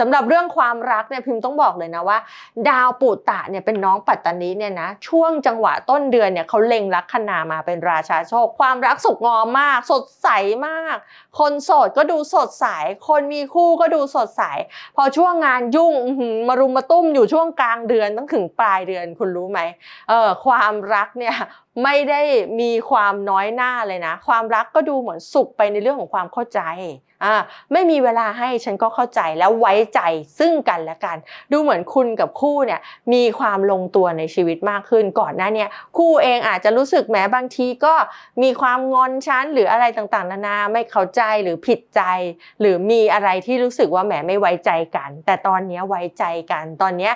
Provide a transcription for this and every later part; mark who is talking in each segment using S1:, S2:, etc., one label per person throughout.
S1: สำหรับเรื่องความรักเนี่ยพิมพ์ต้องบอกเลยนะว่า ดาวปุตตะเนี่ยเป็นน้องปัตตานีเนี่ยนะช่วงจังหวะต้นเดือนเนี่ยเขาเล็งลัคนามาเป็นราชาโชค ความรักสุขงอมมาก สดใสมาก คนโสดก็ดูสดใส คนมีคู่ก็ดูสดใส พอช่วงงานยุ่งมารุมมาตุ้มอยู่ช่วงกลางเดือนตั้งถึงปลายเดือนคุณรู้ไหมเออความรักเนี่ย ไม่ได้มีความน้อยหน้าเลยนะ ความรักก็ดูเหมือนสุขไปในเรื่องของความเข้าใจอ่าไม่มีเวลาให้ฉันก็เข้าใจแล้วไว้ใจซึ่งกันและกัน ดูเหมือนคุณกับคู่เนี่ยมีความลงตัวในชีวิตมากขึ้นก่อนหน้าเนี่ยคู่เองอาจจะรู้สึกแหมบางทีก็มีความงอนชั้นหรืออะไรต่างๆ นานาไม่เข้าใจหรือผิดใจ หรือมีอะไรที่รู้สึกว่าแหมไม่ไว้ใจกัน แต่ตอนนี้ไว้ใจกัน ตอนนี้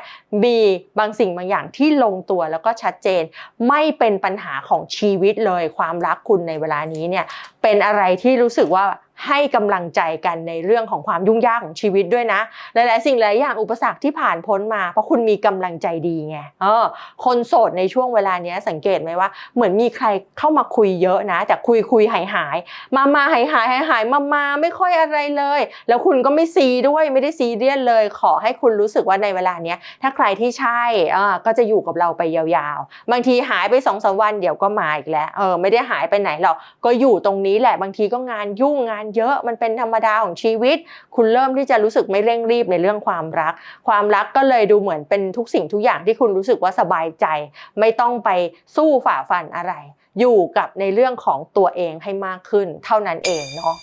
S1: มีบางสิ่งบางอย่างที่ลงตัวแล้วก็ชัดเจน ไม่เป็นปัญหาของชีวิตเลยความรักคุณในเวลานี้เนี่ยเป็นอะไรที่รู้สึกว่า ให้กำลังใจกันในเรื่องของความยุ่งยากของชีวิตด้วยนะ หลายๆสิ่งหลายอย่างอุปสรรคที่ผ่านพ้นมา เพราะคุณมีกำลังใจดีไงเออคนโสดในช่วงเวลานี้สังเกตไหมว่า เหมือนมีใครเข้ามาคุยเยอะนะแต่คุยคุยหายหายมามาหายหายหายหายมามาไม่ค่อยอะไรเลย แล้วคุณก็ไม่ซีด้วยไม่ได้ซีเรียสเลย ขอให้คุณรู้สึกว่าในเวลาเนี้ยถ้าใครที่ใช่อ่าก็จะอยู่กับเราไปยาวๆ บางทีหายไปสองสามวันเดี๋ยวก็มาอีกแล้วเออไม่ได้หายไปไหนหรอกก็อยู่ตรงนี้แหละบางทีก็งานยุ่งงานเยอะมันเป็นธรรมดาของชีวิต คุณเริ่มที่จะรู้สึกไม่เร่งรีบในเรื่องความรัก ความรักก็เลยดูเหมือนเป็นทุกสิ่งทุกอย่างที่คุณรู้สึกว่าสบายใจ ไม่ต้องไปสู้ฝ่าฟันอะไร อยู่กับในเรื่องของตัวเองให้มากขึ้น เท่านั้นเองเนาะ